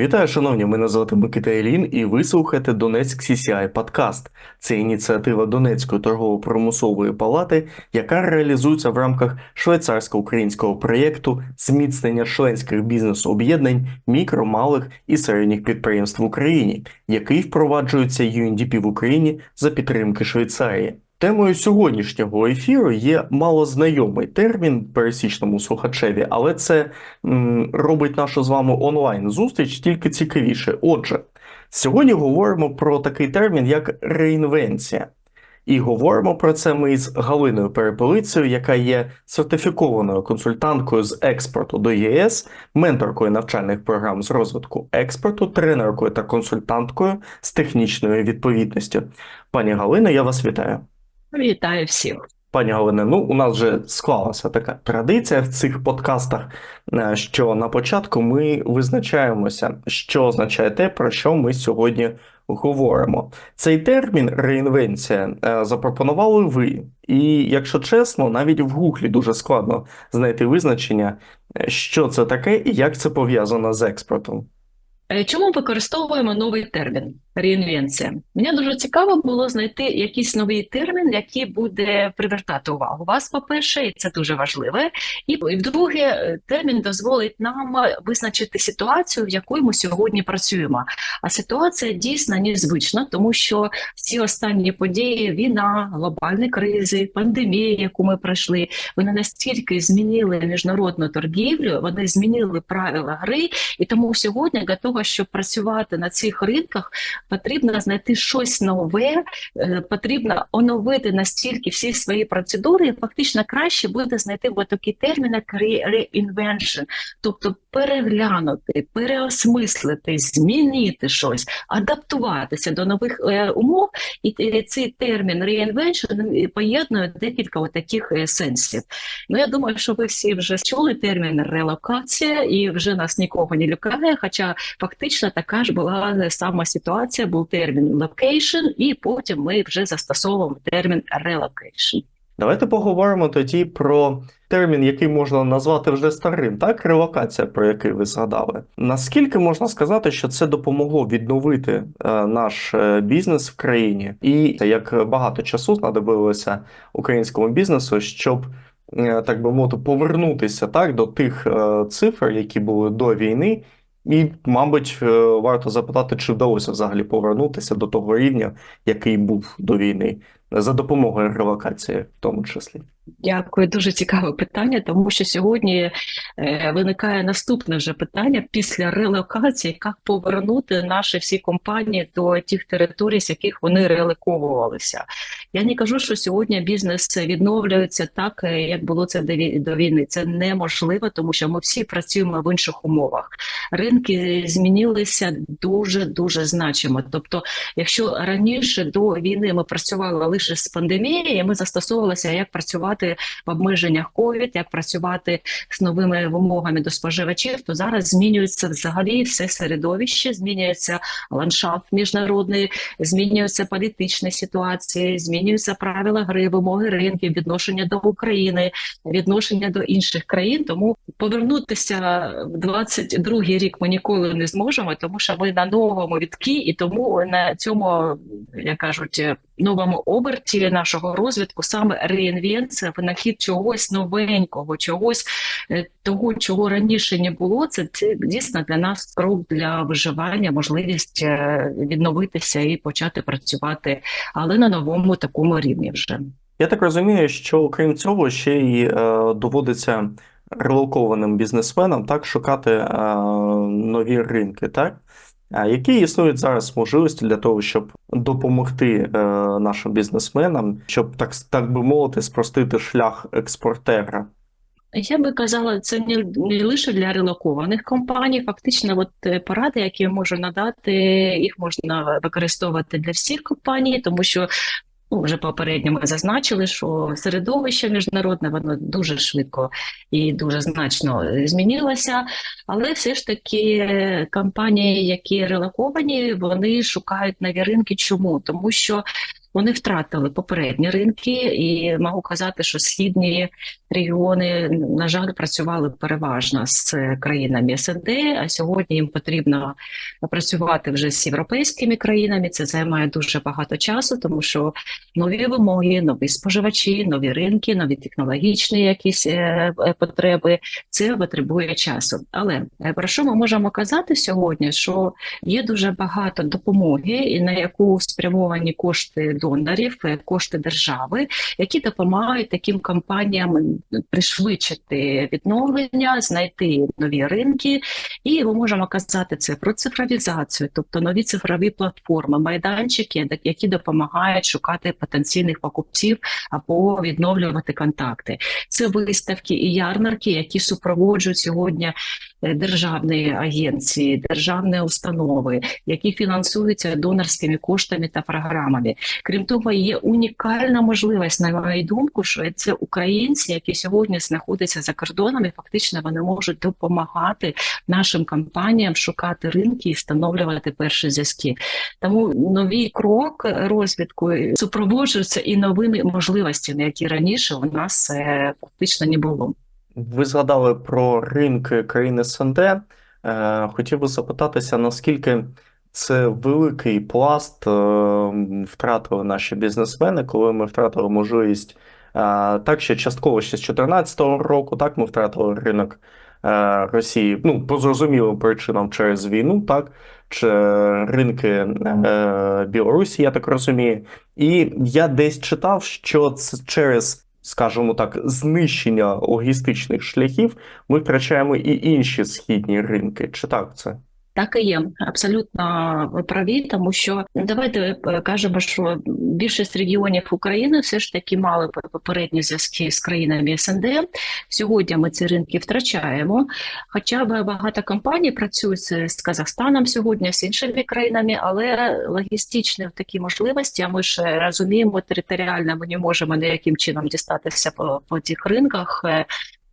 Вітаю, шановні! Мене звати Микита Ілін, і ви слухаєте Донецьк CCI подкаст. Це ініціатива Донецької торгово-промислової палати, яка реалізується в рамках швейцарсько-українського проєкту зміцнення членських бізнес-об'єднань мікро, малих і середніх підприємств в Україні, який впроваджується UNDP в Україні за підтримки Швейцарії. Темою сьогоднішнього ефіру є малознайомий термін пересічному слухачеві, але це м, робить нашу з вами онлайн зустріч тільки цікавіше. Отже, сьогодні говоримо про такий термін, як реінвенція. І говоримо про це ми з Галиною Перепелицею, яка є сертифікованою консультанткою з експорту до ЄС, менторкою навчальних програм з розвитку експорту, тренеркою та консультанткою з технічної відповідності. Пані Галина, я вас вітаю. Вітаю всіх. Пані Галине, ну у нас вже склалася така традиція в цих подкастах, е, що на початку ми визначаємося, що означає те, про що ми сьогодні говоримо. Цей термін реінвенція е, запропонували ви, і якщо чесно, навіть в гуглі дуже складно знайти визначення, е, що це таке і як це пов'язано з експортом. Чому використовуємо новий термін реінвенція? Мені дуже цікаво було знайти якийсь новий термін, який буде привертати увагу вас, по-перше, і це дуже важливе. І вдруге, е, термін дозволить нам визначити ситуацію, в якій ми сьогодні працюємо. А ситуація дійсно незвична, тому що всі останні події, війна, глобальні кризи, пандемія, яку ми пройшли, вони настільки змінили міжнародну торгівлю, вони змінили правила гри, і тому сьогодні для того, щоб працювати на цих ринках, потрібно знайти щось нове, е, потрібно оновити настільки всі свої процедури, і фактично краще буде знайти такий термін, як reinvention, тобто переглянути, переосмислити, змінити щось, адаптуватися до нових е, умов. І е, цей термін reinvention поєднує декілька таких сенсів. Ну я думаю, що ви всі вже чули термін релокація, і вже нас нікого не лякає. Хоча фактично така ж була сама ситуація, був термін location, і потім ми вже застосовуємо термін relocation. Давайте поговоримо тоді про термін, який можна назвати вже старим, так? Релокація, про який ви згадали. Наскільки можна сказати, що це допомогло відновити е, наш е, бізнес в країні, і як багато часу знадобилося українському бізнесу, щоб е, так би мовити, повернутися так до тих цифр, які були до війни. І, мабуть, е, варто запитати, чи вдалося взагалі повернутися до того рівня, який був до війни, за допомогою релокації, в тому числі. Дякую, дуже цікаве питання, тому що сьогодні е, виникає наступне вже питання після релокації, як повернути наші всі компанії до тих територій, з яких вони релоковувалися. Я не кажу, що сьогодні бізнес відновлюється так, е, як було це до війни. Це неможливо, тому що ми всі працюємо в інших умовах. Ринки змінилися дуже дуже значимо. Тобто, якщо раніше до війни ми працювали лише з пандемією, ми застосовувалися, як працювати в обмеженнях COVID, як працювати з новими вимогами до споживачів, то зараз змінюється взагалі все середовище, змінюється ландшафт міжнародний, змінюються політичні ситуації, змінюються правила гри, вимоги ринків, відношення до України, відношення до інших країн. Тому повернутися в 22-й рік ми ніколи не зможемо, тому що ми на новому віткі, і тому на цьому, як кажуть, новому оберті нашого розвитку саме реінвенція, винахід чогось новенького, чогось е, того, чого раніше не було. Це, це дійсно для нас крок для виживання, можливість е, відновитися і почати працювати, але на новому такому рівні вже. Я так розумію, що крім цього, ще й е, доводиться релокованим бізнесменам так шукати е, нові ринки, так? А які існують зараз можливості для того, щоб допомогти е, нашим бізнесменам, щоб так, так би мовити, спростити шлях експортера? Я би казала, це не, не лише для релокованих компаній. Фактично, от е, поради, які я можу надати, їх можна використовувати для всіх компаній, тому що ну, вже попередньо ми зазначили, що середовище міжнародне воно дуже швидко і дуже значно е, змінилося. Але все ж таки е, компанії, які релоковані, вони шукають нові ринки. Чому? Тому що Вони втратили попередні ринки, і можу казати, що східні регіони, на жаль, працювали переважно з країнами СНД. А сьогодні їм потрібно працювати вже з європейськими країнами. Це займає дуже багато часу, тому що нові вимоги, нові споживачі, нові ринки, нові технологічні якісь е, е, потреби. Це потребує часу. Але е, про що ми можемо казати сьогодні? Що є дуже багато допомоги, і на яку спрямовані кошти донорів, е, кошти держави, які допомагають таким компаніям пришвидшити відновлення, знайти нові ринки. І ми можемо казати це про цифровізацію, тобто нові цифрові платформи, майданчики, які допомагають шукати потенційних покупців або відновлювати контакти. Це виставки і ярмарки, які супроводжують сьогодні державні агенції, державні установи, які фінансуються донорськими коштами та програмами. Крім того, є унікальна можливість, на мою думку, що це українці, які сьогодні знаходяться за кордоном, і фактично вони можуть допомагати нашим компаніям шукати ринки і встановлювати перші зв'язки. Тому новий крок розвитку супроводжується і новими можливостями, які раніше у нас е, фактично не було. Ви згадали про ринки країн СНД. Е, Хотів би запитатися, наскільки це великий пласт е, втратили наші бізнесмени, коли ми втратили можливість, е, так ще частково ще з 2014 року, так ми втратили ринок Росії, ну, по зрозумілим причинам через війну, так, чи ринки Білорусі, я так розумію. І я десь читав, що це через, скажімо так, знищення логістичних шляхів ми втрачаємо і інші східні ринки. Чи так це? Так і є, абсолютно праві, тому що ну, давайте е, кажемо, що більшість регіонів України все ж таки мали попередні зв'язки з країнами СНД. Сьогодні ми ці ринки втрачаємо. Хоча б багато компаній працюють з Казахстаном сьогодні, з іншими країнами, але логістичні такі можливості, а ми ж розуміємо, територіально ми не можемо ніяким чином дістатися по, по тих ринках.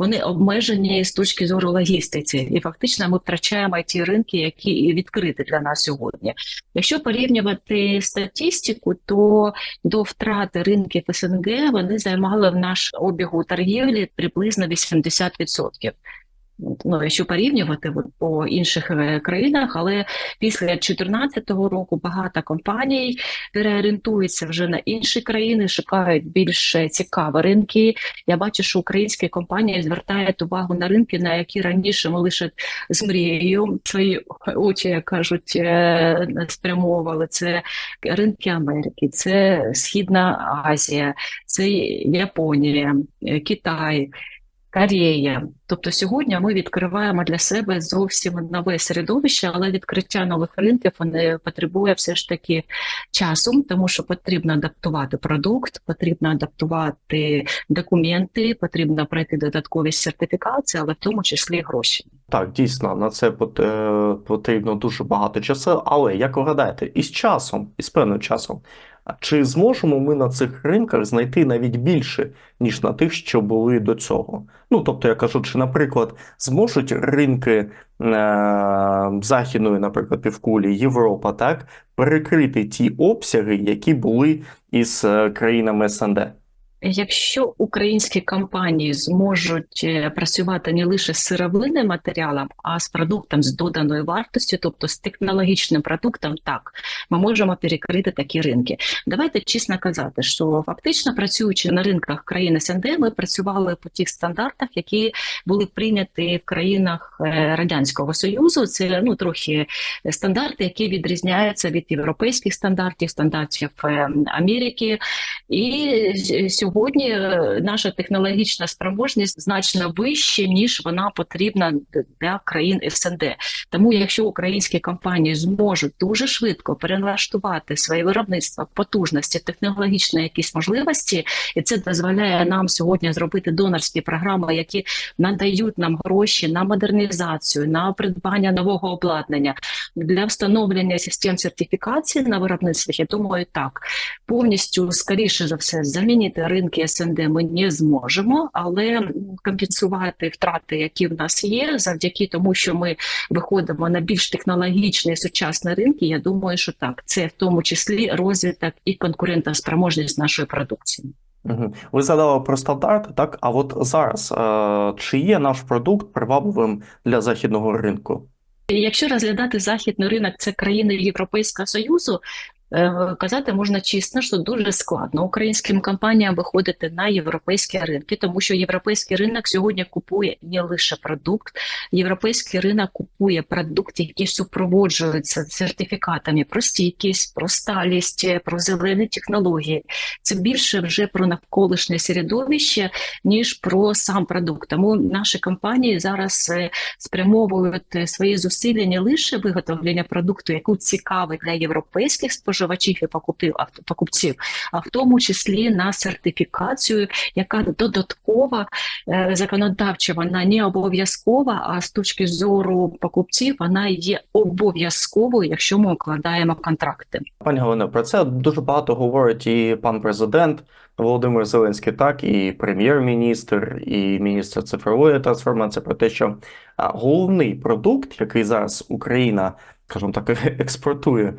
Вони обмежені з точки зору логістиці, і фактично ми втрачаємо ті ринки, які відкриті для нас сьогодні. Якщо порівнювати статистику, то до втрати ринків СНГ вони займали в наш обігу торгівлі приблизно 80%. Ну, якщо порівнювати от, по інших е, країнах, але після 2014 року багато компаній переорієнтуються вже на інші країни, шукають більш цікаві ринки. Я бачу, що українські компанії звертають увагу на ринки, на які раніше ми лише з мрією свої очі, як кажуть, е, спрямовували. Це ринки Америки, це Східна Азія, це Японія, е, Китай. Корея. Тобто сьогодні ми відкриваємо для себе зовсім нове середовище, але відкриття нових ринків вони потребує все ж таки часу, тому що потрібно адаптувати продукт, потрібно адаптувати документи, потрібно пройти додаткові сертифікації, але в тому числі гроші. Так, дійсно, на це е, потрібно дуже багато часу, але як ви гадаєте, із часом, із певним часом, чи зможемо ми на цих ринках знайти навіть більше, ніж на тих, що були до цього? Ну, тобто, я кажу, чи, наприклад, зможуть ринки е, західної, наприклад, півкулі, Європа, так, перекрити ті обсяги, які були із е, країнами СНД? Якщо українські компанії зможуть е, працювати не лише з сировинним матеріалом, а з продуктом з доданою вартостю, тобто з технологічним продуктом, так ми можемо перекрити такі ринки. Давайте чесно казати, що фактично працюючи на ринках країн СНД, ми працювали по тих стандартах, які були прийняті в країнах е, радянського союзу. Це ну трохи стандарти, які відрізняються від європейських стандартів, стандартів е, Америки. І с- сьогодні е, наша технологічна спроможність значно вища, ніж вона потрібна для країн СНД. Тому, якщо українські компанії зможуть дуже швидко перелаштувати своє виробництво, потужності, технологічні якісь можливості, і це дозволяє нам сьогодні зробити донорські програми, які надають нам гроші на модернізацію, на придбання нового обладнання для встановлення систем сертифікації на виробництвах. Я думаю, так повністю скоріше за все замінити ринки СНД ми не зможемо, але компенсувати втрати, які в нас є, завдяки тому, що ми виходимо на більш технологічні сучасні ринки. Я думаю, що так це в тому числі розвиток і конкурентоспроможність нашої продукції. Ви згадали про стандарти, так? А от зараз, е, чи є наш продукт привабливим для західного ринку? Якщо розглядати західний ринок, це країни Європейського Союзу. Е, Казати можна чесно, що дуже складно українським компаніям виходити на європейські ринки, тому що європейський ринок сьогодні купує не лише продукт, європейський ринок купує продукти, які супроводжуються сертифікатами про стійкість, про сталість, про зелені технології. Це більше вже про навколишнє середовище, ніж про сам продукт. Тому наші компанії зараз е, спрямовують свої зусилля не лише виготовлення продукту, яку цікавий для європейських споживачів і покупів, покупців, а в тому числі на сертифікацію, яка додаткова е, законодавча, вона не обов'язкова, а з точки зору покупців вона є обов'язковою, якщо ми укладаємо контракти. Пані Галина, про це дуже багато говорить і пан президент Володимир Зеленський, так, і прем'єр-міністр, і міністр цифрової трансформації про те, що головний продукт, який зараз Україна, скажімо так, експортує,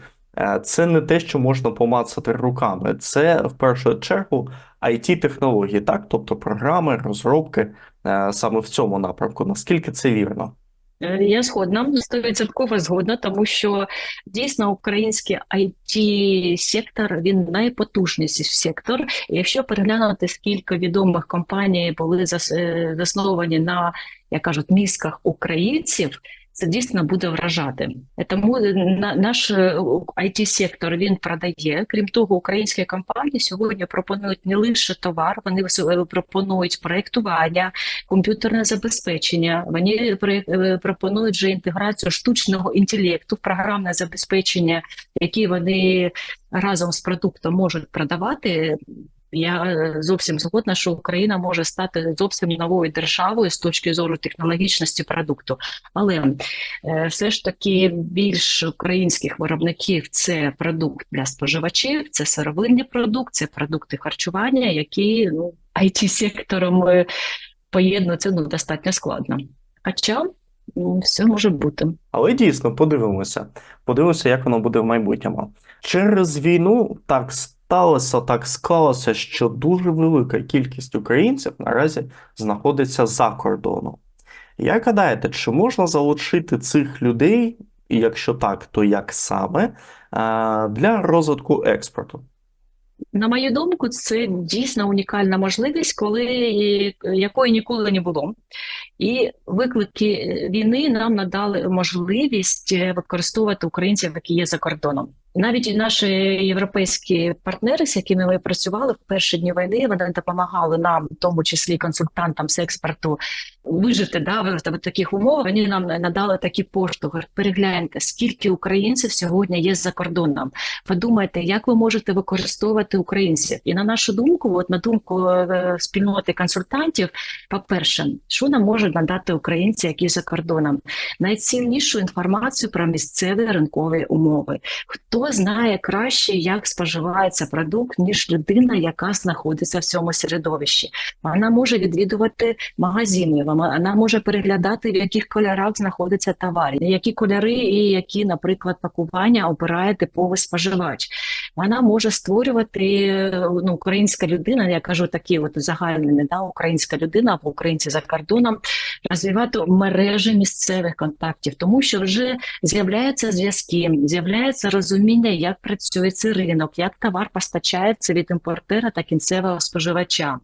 це не те, що можна помацати руками. Це в першу чергу IT-технології, так, тобто програми, розробки е, саме в цьому напрямку. Наскільки це вірно? Е, Я згодна, стовідсотково згодна, тому що дійсно український it сектор він найпотужніший сектор. І якщо переглянути, скільки відомих компаній були зас- е, засновані на як кажуть мізках українців. Це дійсно буде вражати. Тому на- наш it сектор він продає. Крім того, українські компанії сьогодні пропонують не лише товар, вони пропонують проєктування, комп'ютерне забезпечення. Вони е, пропонують вже інтеграцію штучного інтелекту програмне забезпечення, які вони разом з продуктом можуть продавати. Я е, зовсім згодна, що Україна може стати зовсім новою державою з точки зору технологічності продукту. Але е, все ж таки більш українських виробників це продукт для споживачів, це сировинний продукт, це продукти харчування, які ну it сектором е, поєднуються ну достатньо складно. Хоча все може бути. Але дійсно подивимося. Подивимося, як воно буде в майбутньому. Через війну так сталося, так склалося, що дуже велика кількість українців наразі знаходиться за кордоном. Як гадаєте, чи можна залучити цих людей, і якщо так, то як саме, для розвитку експорту? На мою думку, це дійсно унікальна можливість, коли якої ніколи не було. І виклики війни нам надали можливість е, використовувати українців, які є за кордоном. Навіть наші європейські партнери, з якими ми працювали в перші дні війни, вони допомагали нам, в тому числі консультантам з експорту, вижити да, в таких умовах. Вони нам надали такі поштовхи. Перегляньте, скільки українців сьогодні є за кордоном. Подумайте, як ви можете використовувати українців. І на нашу думку, от на думку е, спільноти консультантів, по-перше, що нам можуть надати українці, які за кордоном? Найціннішу інформацію про місцеві ринкові умови. Хто знає краще, як споживається продукт, ніж людина, яка знаходиться в цьому середовищі? Вона може відвідувати магазини, вона вона може переглядати, в яких кольорах знаходиться товар, які кольори і які, наприклад, пакування обирає типовий споживач. Вона може створювати ну, українська людина, я кажу такі от загальні, не да, українська людина або українці за кордоном, розвивати мережі місцевих контактів, тому що вже з'являються зв'язки, з'являється розуміння, як працює цей ринок, як товар постачається від імпортера та кінцевого споживача.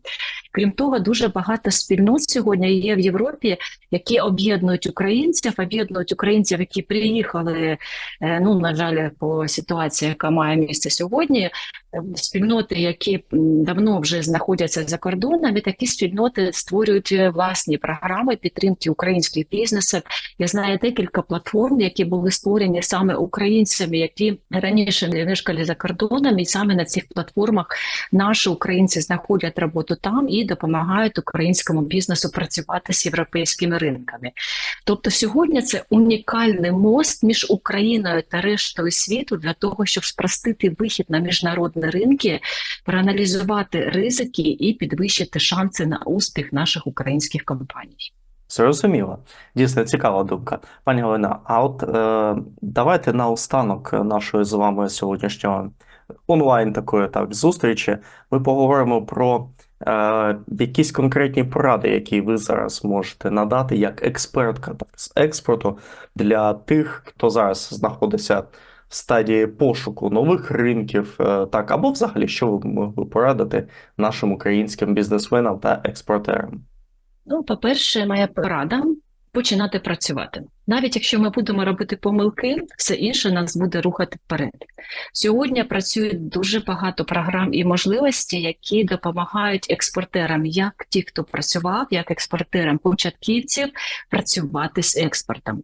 Крім того, дуже багато спільнот сьогодні є в Європі, які об'єднують українців, об'єднують українців, які приїхали. е, Ну на жаль, по ситуації, яка має місце сьогодні. Е, Спільноти, які давно вже знаходяться за кордоном, і такі спільноти створюють е, власні програми підтримки українських бізнесів. Я знаю декілька платформ, які були створені саме українцями, які раніше не мешкали за кордоном, і саме на цих платформах наші українці знаходять роботу там і допомагають українському бізнесу працювати з європейськими ринками. Тобто сьогодні це унікальний мост між Україною та рештою світу для того, щоб спростити вихід на міжнародні ринки, проаналізувати ризики і підвищити шанси на успіх наших українських компаній. Зрозуміло. Дійсно цікава думка. Пані Галина, а от е, давайте наостанок нашої з вами сьогоднішнього онлайн такої так зустрічі ми поговоримо про е, якісь конкретні поради, які ви зараз можете надати як експертка так, з експорту для тих, хто зараз знаходиться стадії пошуку нових ринків, е, так, або взагалі, що ви могли порадити нашим українським бізнесменам та експортерам. Ну, по-перше, моя порада починати працювати. Навіть якщо ми будемо робити помилки, все інше нас буде рухати вперед. Сьогодні працює дуже багато програм і можливостей, які допомагають експортерам, як ті, хто працював, як експортерам початківців, працювати з експортом.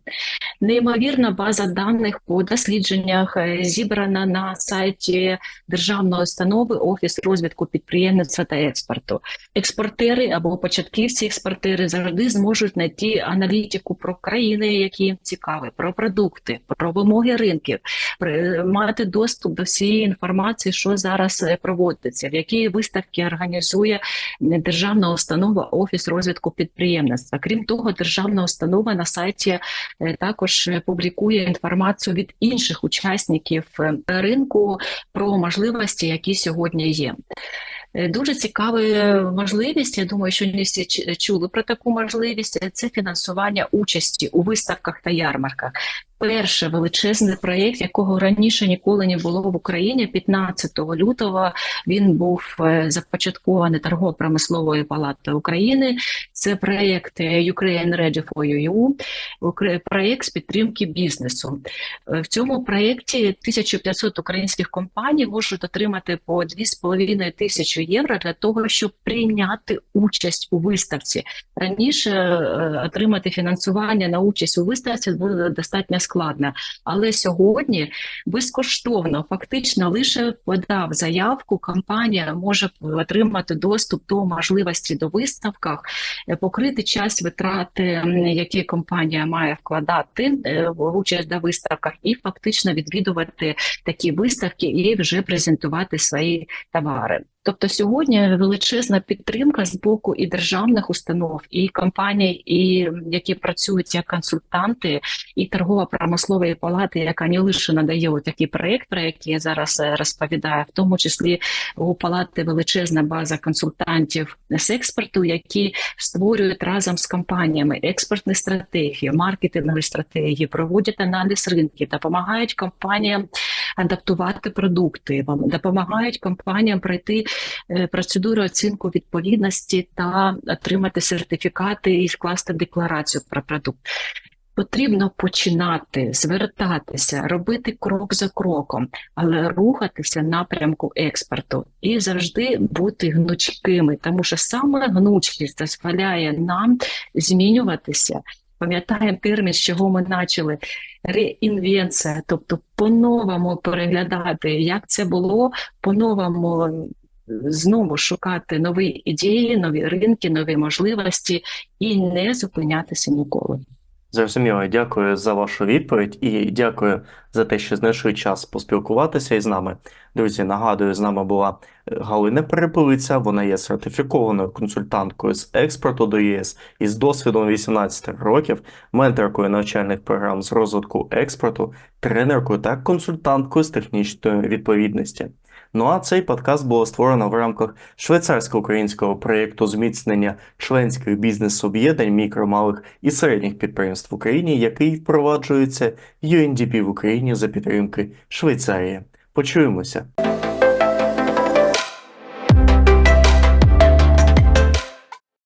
Неймовірна база даних по дослідженнях е, зібрана на сайті державної установи Офіс розвитку підприємництва та експорту. Експортери або початківці експортери завжди зможуть знайти аналітику про країни, які цікаві, про продукти, про вимоги ринків, мати доступ до всієї інформації, що зараз е, проводиться, в які виставки організує е, державна установа Офіс розвитку підприємництва. Крім того, державна установа на сайті е, також публікує інформацію від інших учасників ринку про можливості, які сьогодні є. Е, Дуже цікава е, можливість. Я думаю, що не всі чули про таку можливість. Це фінансування участі у виставках та ярмарках. Перший величезний проєкт, якого раніше ніколи не було в Україні. 15 лютого він був е, започаткований торгово-промисловою палатою України. Це проєкт е, Ukraine Ready for EU, проєкт з підтримки бізнесу. Е, В цьому проєкті 1500 українських компаній можуть отримати по 2,5 тисячі євро для того, щоб прийняти участь у виставці. Раніше отримати фінансування на участь у виставці було достатньо складно, але сьогодні безкоштовно, фактично лише подав заявку, компанія може отримати доступ до можливості до виставках, е, покрити час витрати, які компанія має вкладати е, в участь до виставках, і фактично відвідувати такі виставки і вже презентувати свої товари. Тобто сьогодні величезна підтримка з боку і державних установ, і компаній, і які працюють як консультанти, і торгово-промислової палати, яка не лише надає такий проєкт, про який я зараз е, розповідаю, в тому числі у палати величезна база консультантів з експорту, які створюють разом з компаніями експортні стратегії, маркетингові стратегії, проводять аналіз ринків, допомагають компаніям адаптувати продукти, вам допомагають компаніям пройти е, процедуру оцінку відповідності та отримати сертифікати і скласти декларацію про продукт. Потрібно починати звертатися, робити крок за кроком, але рухатися напрямку експорту і завжди бути гнучкими, тому що саме гнучкість дозволяє нам змінюватися. Пам'ятаємо термін, з чого ми почали реінвенція, тобто по-новому переглядати, як це було, по-новому знову шукати нові ідеї, нові ринки, нові можливості і не зупинятися ніколи. Зрозуміло, дякую за вашу відповідь і дякую за те, що знайшли час поспілкуватися із нами. Друзі, нагадую, з нами була е, Галина Перепелиця, вона є сертифікованою консультанткою з експорту до ЄС із досвідом 18 років, менторкою навчальних програм з розвитку експорту, тренеркою та консультанткою з технічної відповідності. Ну а цей подкаст було створено в рамках швейцарсько-українського проєкту зміцнення членських бізнес-об'єднань мікро, малих і середніх підприємств в Україні, який впроваджується UNDP в Україні за підтримки Швейцарії. Почуємося.